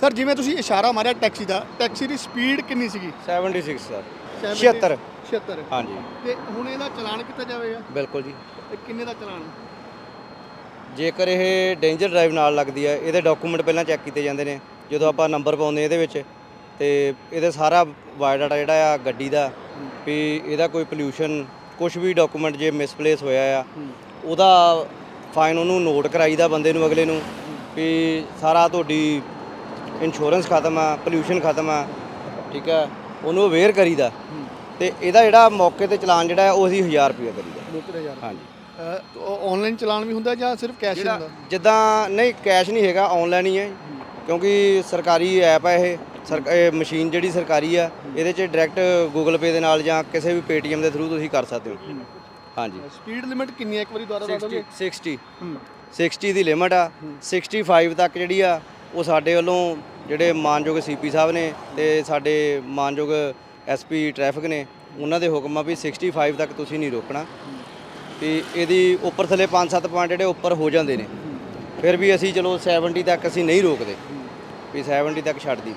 Sir ਜਿਵੇਂ ਤੁਸੀਂ ਇਸ਼ਾਰਾ ਮਾਰਿਆ ਟੈਕਸੀ ਦਾ ਟੈਕਸੀ ਦੀ ਸਪੀਡ ਕਿੰਨੀ ਸੀਗੀ? 76 ਸਰ। 76 76 76 ਹਾਂਜੀ। ਤੇ ਹੁਣ ਇਹਦਾ ਚਲਾਨ ਕਿੱਥੇ ਜਾਵੇਗਾ? ਬਿਲਕੁਲ ਜੀ। ਕਿੰਨੇ ਦਾ ਚਲਾਨ? ਜੇਕਰ ਇਹ ਡੇਂਜਰ ਡਰਾਈਵ ਨਾਲ ਲੱਗਦੀ ਹੈ ਇਹਦੇ ਡਾਕੂਮੈਂਟ ਪਹਿਲਾਂ ਚੈੱਕ ਕੀਤੇ ਜਾਂਦੇ ਨੇ ਜਦੋਂ ਆਪਾਂ ਨੰਬਰ ਪਾਉਂਦੇ ਇਹਦੇ ਵਿੱਚ ਤੇ ਇਹਦੇ ਸਾਰਾ ਬਾਇਓਡਾਟਾ ਜਿਹੜਾ ਆ ਗੱਡੀ ਦਾ ਵੀ ਇਹਦਾ ਕੋਈ ਪੋਲਿਊਸ਼ਨ ਕੁਝ ਵੀ ਡਾਕੂਮੈਂਟ ਜੇ ਮਿਸਪਲੇਸ ਹੋਇਆ ਆ ਉਹਦਾ ਫਾਈਨ ਉਹਨੂੰ ਨੋਟ ਕਰਾਈਦਾ ਬੰਦੇ ਨੂੰ ਅਗਲੇ ਨੂੰ ਵੀ ਸਾਰਾ ਤੁਹਾਡੀ ਇੰਸ਼ੋਰੈਂਸ ਖਤਮ ਆ ਪੋਲਿਊਸ਼ਨ ਖਤਮ ਆ ਠੀਕ ਆ ਉਹਨੂੰ ਅਵੇਅਰ ਕਰੀਦਾ। ਤੇ ਇਹਦਾ ਜਿਹੜਾ ਮੌਕੇ ਤੇ ਚਲਾਨ ਜਿਹੜਾ ਉਹ ਅਸੀਂ 1000 ਰੁਪਏ ਕਰੀਦਾ। ਹਾਂਜੀ। ਆਨਲਾਈਨ ਚਲਾਨ ਵੀ ਹੁੰਦਾ ਜਾਂ ਸਿਰਫ ਕੈਸ਼ ਹੁੰਦਾ? ਜਿੱਦਾਂ ਨਹੀਂ ਕੈਸ਼ ਨਹੀਂ ਹੈਗਾ ਆਨਲਾਈਨ ਹੀ ਹੈ। ਕਿਉਂਕਿ ਸਰਕਾਰੀ ਐਪ ਹੈ ਇਹ ਇਹ ਮਸ਼ੀਨ ਜਿਹੜੀ ਸਰਕਾਰੀ ਆ ਇਹਦੇ 'ਚ ਡਾਇਰੈਕਟ ਗੂਗਲ ਪੇ ਦੇ ਨਾਲ ਜਾਂ ਕਿਸੇ ਵੀ ਪੇਟੀਐਮ ਦੇ ਥਰੂ ਤੁਸੀਂ ਕਰ ਸਕਦੇ ਹੋ। ਹਾਂਜੀ। ਸਪੀਡ ਲਿਮਿਟ ਕਿੰਨੀ ਹੈ? ਇੱਕ ਵਾਰੀ ਦੁਬਾਰਾ ਦੱਸ 60 ਦੋਗੇ 60 ਹੂੰ। 60 ਦੀ ਲਿਮਟ ਆ 65 ਤੱਕ ਜਿਹੜੀ ਆ ਉਹ ਸਾਡੇ ਵੱਲੋਂ ਜਿਹੜੇ ਮਾਨਯੋਗ ਸੀਪੀ ਸਾਹਿਬ ਨੇ ਤੇ ਸਾਡੇ ਮਾਨਯੋਗ ਐਸਪੀ ਟ੍ਰੈਫਿਕ ਨੇ, ਉਹਨਾਂ ਦੇ ਹੁਕਮ ਆ ਵੀ 65 ਤੱਕ ਤੁਸੀਂ ਨਹੀਂ ਰੋਕਣਾ। ਤੇ ਇਹਦੀ ਉੱਪਰ ਥੱਲੇ 5-7 ਪੁਆਇੰਟ ਜਿਹੜੇ ਉੱਪਰ ਹੋ ਜਾਂਦੇ ਨੇ। ਫਿਰ ਵੀ ਅਸੀਂ ਚਲੋ 70 ਤੱਕ ਅਸੀਂ ਨਹੀਂ ਰੋਕਦੇ। ਵੀ 70 ਤੱਕ ਛੱਡ ਦਈਦਾ।